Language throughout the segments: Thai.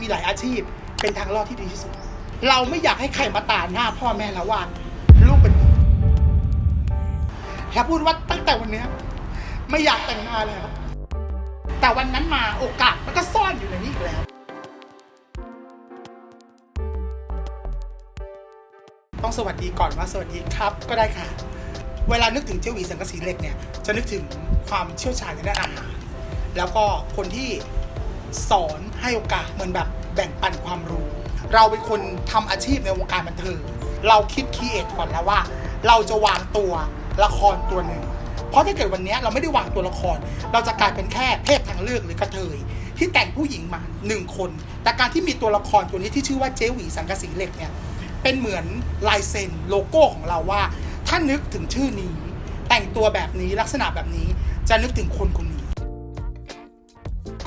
มีหลายอาชีพ เป็นทางรอดที่ดีที่สุด เราไม่อยากให้ใครมาตาหน้าพ่อแม่แล้วว่าลูกเป็นแล้วพูดว่าตั้งแต่วันนี้ไม่อยากแต่งงานแล้ว แต่วันนั้นมาโอกาสมันก็ซ่อนอยู่ในนี้อีกแล้ว ต้องสวัสดีก่อนว่าสวัสดีครับก็ได้ค่ะ เวลานึกถึงเจ้าหวีสังกะสีเหล็กเนี่ย จะนึกถึงความเชี่ยวชาญในด้านอาหารแล้วก็คนที่ สอนให้โอกาสเหมือนแบบแบ่งปันความรู้ เราเป็นคนทำอาชีพในวงการบันเทิงเราคิดคีเอทก่อนแล้วว่า เราจะวางตัวละครตัวหนึ่งเพราะถ้าเกิดวันนี้เราไม่ได้วางตัวละคร เราจะกลายเป็นแค่เพศทางเลือกหรือกระเทยที่แต่งผู้หญิงมาหนึ่งคน แต่การที่มีตัวละครตัวนี้ที่ชื่อว่าเจวีสังกะสีเหล็กเนี่ยเป็นเหมือนลายเซ็นโลโก้ของเราว่า ถ้านึกถึงชื่อนี้ แต่งตัวแบบนี้ลักษณะแบบนี้จะนึกถึงคนคนนี้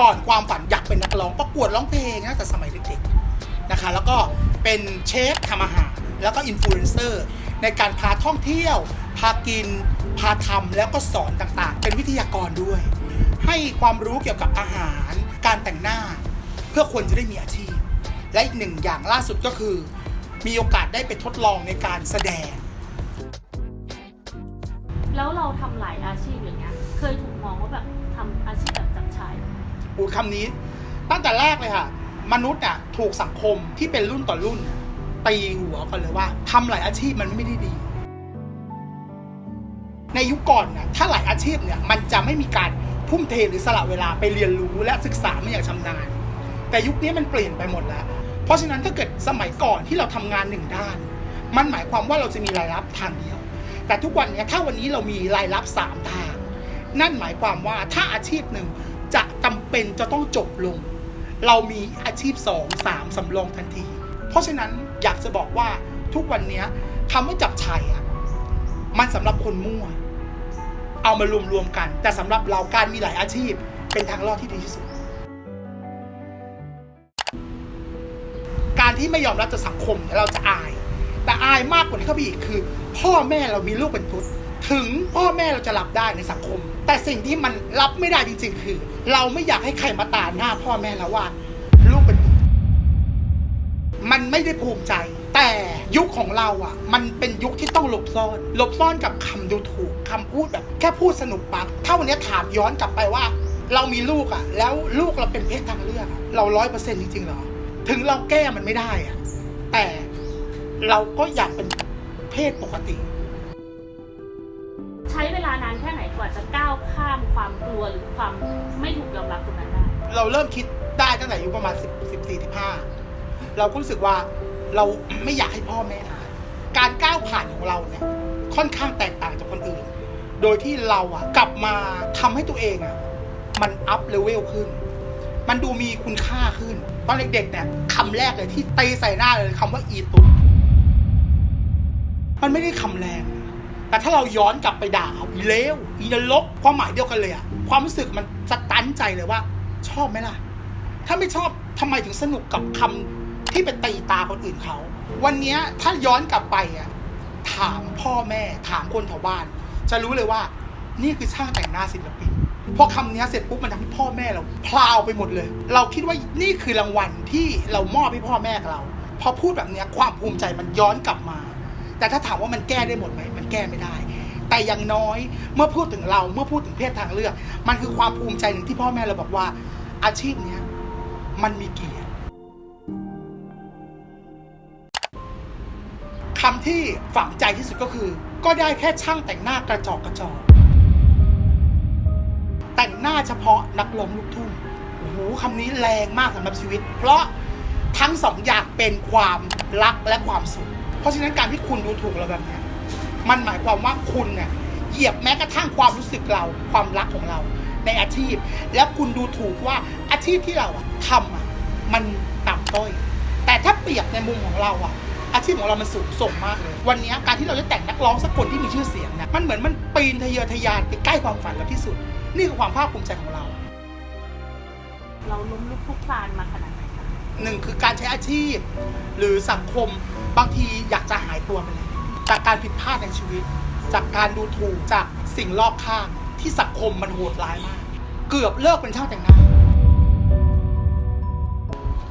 ก่อนความฝันอยากเป็นนักร้องประกวดร้องเพลงตั้งแต่สมัยเด็กๆนะคะ แล้วก็เป็นเชฟทำอาหาร แล้วก็อินฟลูเอนเซอร์ในการพาท่องเที่ยว พากิน พาทำแล้วก็สอนต่างๆ เป็นวิทยากรด้วย ให้ความรู้เกี่ยวกับอาหาร การแต่งหน้า เพื่อคนจะได้มีอาชีพ และอีกหนึ่งอย่างล่าสุดก็คือ มีโอกาสได้ไปทดลองในการแสดง แล้วเราทำหลายอาชีพอย่างเงี้ย เคยถูกมองว่าแบบทำอาชีพแบบจับชาย อูดคำนี้ ตั้งแต่แรกเลยค่ะ มนุษย์อะถูกสังคมที่เป็นรุ่นต่อรุ่น ตีหัวกันเลยว่าทำหลายอาชีพมันไม่ได้ดี ในยุคก่อนน่ะถ้าหลายอาชีพเนี่ยมันจะไม่มีการทุ่มเทหรือสละเวลาไปเรียนรู้และศึกษาไม่อย่างชำนาญ แต่ยุคนี้มันเปลี่ยนไปหมดแล้ว เพราะฉะนั้นถ้าเกิดสมัยก่อนที่เราทำงานหนึ่งด้าน มันหมายความว่าเราจะมีรายรับทางเดียว แต่ทุกวันนี้ถ้าวันนี้เรามีรายรับสามทาง นั่นหมายความว่าถ้าอาชีพหนึ่ง เป็นจะต้องจบลง เรามีอาชีพสองสามสำรองทันที เพราะฉะนั้นอยากจะบอกว่าทุกวันนี้คำว่าจับชัยอะมันสำหรับคนมั่ว เอามารวมๆกัน แต่สำหรับเราการมีหลายอาชีพ เป็นทางรอดที่ดีที่สุด การที่ไม่ยอมรับจากสังคมเราจะอาย แต่อายมากกว่านี้เข้าไปอีกคือ พ่อแม่เรามีลูกเป็นตุ๊ด ถึงพ่อแม่เราจะรับได้ในสังคม แต่สิ่งที่มันรับไม่ได้จริง ๆ คือ เราไม่อยากให้ใครมาตาหน้าพ่อแม่เราว่าลูกเป็น มันไม่ได้ภูมิใจ แต่ยุคของเราอะ มันเป็นยุคที่ต้องหลบซ่อนหลบซ่อนกับคำดูถูกคำพูดแบบ แค่พูดสนุกปากถ้าวันนี้ถามย้อนกลับไปว่า เรามีลูกอะ แล้วลูกเราเป็นเพศทางเลือกเราร้อยเปอร์เซ็นต์จริงๆเหรอถึงเราแก้มันไม่ได้อะแต่เราก็อยากเป็นเพศปกติานานแค่ไหนกว่าจะก้าวข้ามความกลัวหรือความไม่ถูกยอมรับตรงนั้นได้ เราเริ่มคิดได้ตั้งแต่อายุประมาณ10 14 15เราก็รู้สึกว่าเราไม่อยากให้พ่อแม่อายการก้าวผ่านของเราเนี่ยค่อนข้างแตกต่างจากคนอื่น โดยที่เราอะกลับมาทำให้ตัวเองอะมันอัพเลเวลขึ้น มันดูมีคุณค่าขึ้น ตอนเด็กๆเนี่ยคำแรกเลยที่เตีใส่หน้าเลยคำว่าอีตุกมันไม่ได้คำแรง แต่ถ้าเราย้อนกลับไปด่าเขาอีเลวอีนรกความหมายเดียวกันเลยอะความรู้สึกมันสตันใจเลยว่า ชอบไหมล่ะ ถ้าไม่ชอบทำไมถึงสนุกกับคำที่เป็นตีตาคนอื่นเขา วันนี้ถ้าย้อนกลับไปอะถามพ่อแม่ถามคนแถวบ้าน จะรู้เลยว่า นี่คือช่างแต่งหน้าศิลปินพอคำนี้เสร็จปุ๊บมันทำให้พ่อแม่เราพลาวไปหมดเลย เราคิดว่านี่คือรางวัลที่เรามอบให้พ่อแม่เรา พอพูดแบบเนี้ยความภูมิใจมันย้อนกลับมา แต่ถ้าถามว่ามันแก้ได้หมดไหมมันแก้ไม่ได้ แต่อย่างน้อยเมื่อพูดถึงเราเมื่อพูดถึงเพศทางเลือก มันคือความภูมิใจหนึ่งที่พ่อแม่เราบอกว่า อาชีพเนี้ยมันมีเกียรติคำที่ฝังใจที่สุดก็คือ ก็ได้แค่ช่างแต่งหน้ากระจอกกระจอกแต่งหน้าเฉพาะนักร้องลูกทุ่งโอ้โหคำนี้แรงมากสำหรับชีวิต เพราะทั้งสองอย่างเป็นความรักและความสุข เพราะฉะนั้นการที่คุณดูถูกเราแบบนี้มันหมายความว่าคุณเนี่ยเหยียบแม้กระทั่งความรู้สึกเราความรักของเรา ในอาชีพ แล้วคุณดูถูกว่าอาชีพที่เราทำอะมันต่ำต้อย แต่ถ้าเปรียบในมุมของเราอะอาชีพของเรามันสูงส่งมากเลย วันนี้การที่เราจะแต่งนักร้องสักคนที่มีชื่อเสียงเนี่ยมันเหมือนมันปีนทะเยอทะยานไปใกล้ความฝันเราที่สุด นี่คือความภาคภูมิใจของเรา เราล้มลุกคลุกคลานมาขนาด หนึ่งคือการใช้อาชีพ หรือสังคมบางทีอยากจะหายตัวไปเลยจากการผิดพลาดในชีวิต จากการดูถูกจากสิ่งรอบข้างที่สังคมมันโหดร้ายมาก เกือบเลิกเป็นช่างแต่งหน้า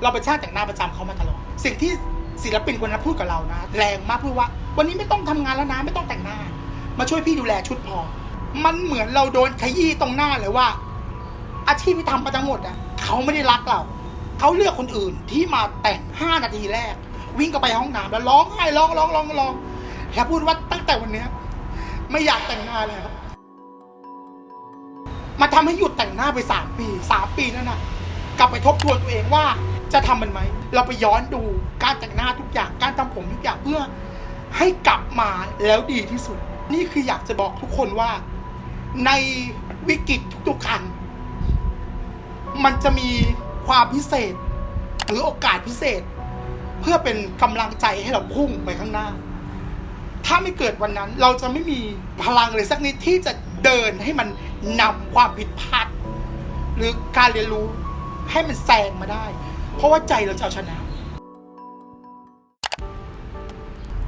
เราเป็นช่างแต่งหน้าประจำเขามาตลอดสิ่งที่ศิลปินคนนั้นพูดกับเรานะ แรงมากพูดว่า วันนี้ไม่ต้องทำงานแล้วนะไม่ต้องแต่งหน้า มาช่วยพี่ดูแลชุดพอ มันเหมือนเราโดนขยี้ตรงหน้าเลยว่า อาชีพที่ทำมาทั้งหมดอะเขาไม่ได้รักเรา เขาเลือกคนอื่นที่มาแต่ง5นาทีแรก วิ่งเข้าไปห้องน้ำแล้วร้องไห้ร้องร้องร้องร้องแล้วพูดว่าตั้งแต่วันเนี้ยไม่อยากแต่งหน้าแล้วมาทำให้หยุดแต่งหน้าไป3ปี3ปีนั่นน่ะกลับไปทบทวนตัวเองว่าจะทำมันไหม เราไปย้อนดูการแต่งหน้าทุกอย่างการทำผมทุกอย่างเพื่อให้กลับมาแล้วดีที่สุด นี่คืออยากจะบอกทุกคนว่า ในวิกฤตทุกๆครั้งมันจะมี ความพิเศษ หรือโอกาสพิเศษ เพื่อเป็นกำลังใจให้เราพุ่งไปข้างหน้า ถ้าไม่เกิดวันนั้นเราจะไม่มีพลังเลยสักนิดที่จะเดินให้มันนำความผิดพลาดหรือการเรียนรู้ให้มันแซงมาได้ เพราะว่าใจเราจะเอาชนะ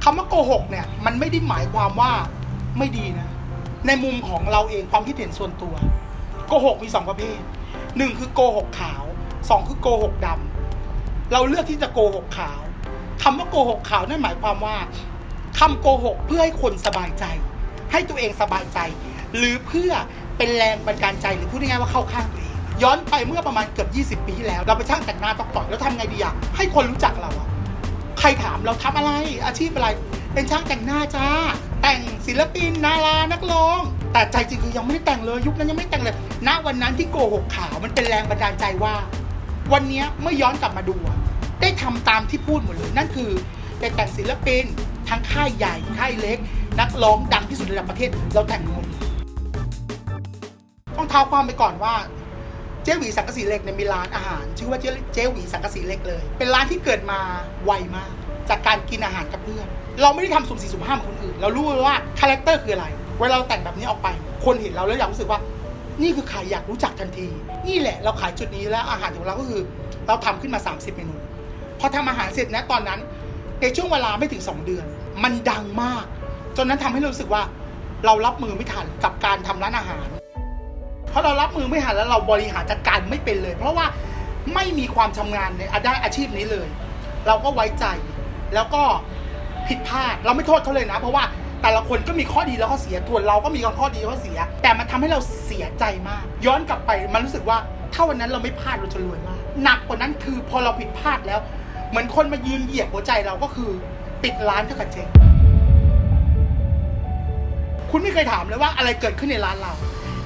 คำว่าโกหกเนี่ยมันไม่ได้หมายความว่าไม่ดีนะ ในมุมของเราเองความคิดเห็นส่วนตัวโกหกมีสองประเภทหนึ่งคือโกหกขาว สองคือโกหกดำเราเลือกที่จะโกหกขาวคำว่าโกหกขาวนั่นหมายความว่าคำโกหกเพื่อให้คนสบายใจ ให้ตัวเองสบายใจ หรือเพื่อเป็นแรงบันดาลใจหรือพูดง่ายๆว่าเข้าข้างตัวเอง ย้อนไปเมื่อประมาณเกือบ 20 ปีที่แล้ว เราไปนช่างแต่งหน้าต้องต่อยแล้วทำไงดีอะให้คนรู้จักเราอะใครถามเราทำอะไร อาชีพอะไร เป็นช่างแต่งหน้าจ้า แต่งศิลปินนารานักร้อง แต่ใจจริงคือยังไม่ได้แต่งเลยยุคนั้นยังไม่แต่งเลยณวันนั้นที่โกหกขาวมันเป็นแรงบันดาลใจว่า วันนี้เมื่อย้อนกลับมาดูได้ทำตามที่พูดหมดเลย นั่นคือได้แต่งศิลปินทั้งค่ายใหญ่ค่ายเล็ก นักร้องดังที่สุดระดับประเทศเราแต่งหมดต้องเท้าความไปก่อนว่าเจ๊หวีสังกะสีเหล็กเนี่ยมีร้านอาหาร ชื่อว่าเจ๊เจ๊หวีสังกะสีเหล็กเลย เป็นร้านที่เกิดมาไวมาก จากการกินอาหารกับเพื่อน เราไม่ได้ทำสุ่มสี่สุ่มห้าเหมือนคนอื่น เรารู้เลยว่าคาแรคเตอร์คืออะไร เวลาเราแต่งแบบนี้ออกไป คนเห็นเราแล้วอยากรู้สึกว่า นี่คือใครอยากรู้จักทันที นี่แหละเราขายจุดนี้แล้วอาหารของเราก็คือ เราทำขึ้นมา 30 เมนู พอทำอาหารเสร็จนะตอนนั้น ในช่วงเวลาไม่ถึง 2 เดือน มันดังมาก จนนั้นทำให้รู้สึกว่าเรารับมือไม่ทันกับการทำร้านอาหาร เพราะเรารับมือไม่ทันแล้วเราบริหารจัดการไม่เป็นเลย เพราะว่าไม่มีความชำนาญในด้านอาชีพนี้เลย เราก็ไว้ใจแล้วก็ผิดพลาดเราไม่โทษเขาเลยนะ เพราะว่า แต่ละคนก็มีข้อดีแล้วข้อเสียส่วนเราก็มีข้อดีข้อเสีย แต่มันทำให้เราเสียใจมาก ย้อนกลับไปมันรู้สึกว่าถ้าวันนั้นเราไม่พลาดเราจะรวยมาก หนักกว่านั้นคือพอเราผิดพลาดแล้ว เหมือนคนมายืนเหยียบหัวใจเราก็คือปิดร้านเท่ากับเจ๊งคุณไม่เคยถามเลยว่าอะไรเกิดขึ้นในร้านเรา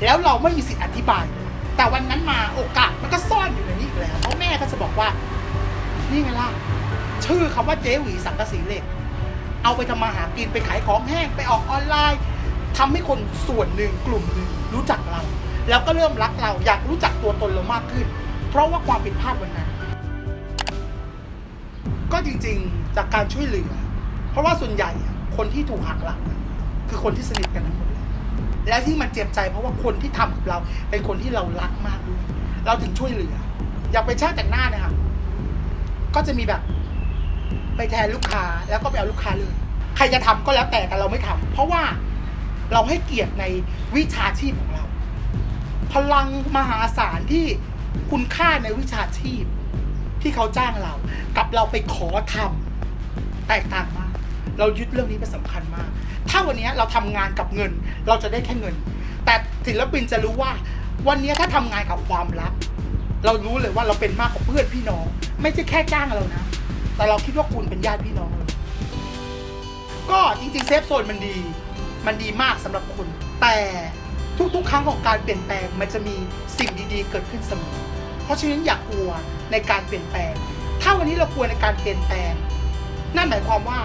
แล้วเราไม่มีสิทธิ์อธิบาย แต่วันนั้นมาโอกาสมันก็ซ่อนอยู่ในนี้อีกแล้วเพราะแม่ก็จะบอกว่า นี่ไงล่ะ ชื่อคำว่าเจ๊หวีสังกะสีเหล็ก เอาไปทำมาหากินไปขายของแห้งไปออกออนไลน์ทำให้คนส่วนหนึ่งกลุ่มหนึ่งรู้จักเรา แล้วก็เริ่มรักเราอยากรู้จักตัวตนเรามากขึ้น เพราะว่าความผิดพลาดวันนั้น ก็จริงๆจากการช่วยเหลือ เพราะว่าส่วนใหญ่คนที่ถูกหักหลังคือคนที่สนิทกันทั้งหมดเลยแล้วที่มันเจ็บใจเพราะว่าคนที่ทำกับเรา เป็นคนที่เรารักมากด้วยเราถึงช่วยเหลือ อยากไปนช่างแต่งหน้าเนี่ยค่ะก็จะมีแบบ ไปแทนลูกค้าแล้วก็ไปเอาลูกค้าเลย ใครจะทำก็แล้วแต่แต่เราไม่ทำเพราะว่าเราให้เกียรติในวิชาชีพของเรา พลังมหาศาลที่คุณค่าในวิชาชีพ ที่เขาจ้างเรา กับเราไปขอทำแตกต่างมาก เรายึดเรื่องนี้เป็นสำคัญมาก ถ้าวันนี้เราทำงานกับเงิน เราจะได้แค่เงิน แต่ศิลปินจะรู้ว่า วันนี้ถ้าทำงานกับความรัก เรารู้เลยว่าเราเป็นมากกว่าเพื่อนพี่น้อง ไม่ใช่แค่จ้างเรานะ แต่เราคิดว่าคุณเป็นญาติพี่น้อง ก็จริงๆเซฟโซนมันดี มันดีมากสำหรับคุณ แต่ทุกๆ ครั้งของการเปลี่ยนแปลงมันจะมีสิ่งดีๆ เกิดขึ้นเสมอ เพราะฉะนั้นอย่ากกลัวในการเปลี่ยนแปลง ถ้าวันนี้เรากลัวในการเปลี่ยนแปลง นั่นหมายความว่า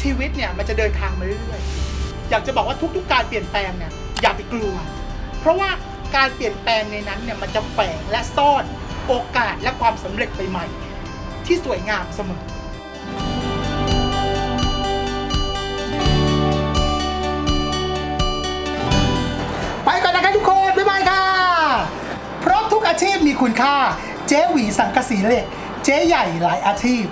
ชีวิตเนี่ยมันจะเดินทางมาเรื่อยๆ อยากจะบอกว่าทุกๆ การเปลี่ยนแปลงเนี่ยอย่าไปกลัว เพราะว่าการเปลี่ยนแปลงในนั้นเนี่ยมันจะแฝงและซ่อนโอกาสและความสำเร็จใหม่ๆที่สวยงามเสมอ ชีพมีคุณค่า เจ๊หวีสังกะสีเหล็ก เจ๊ใหญ่หลายอาชีพ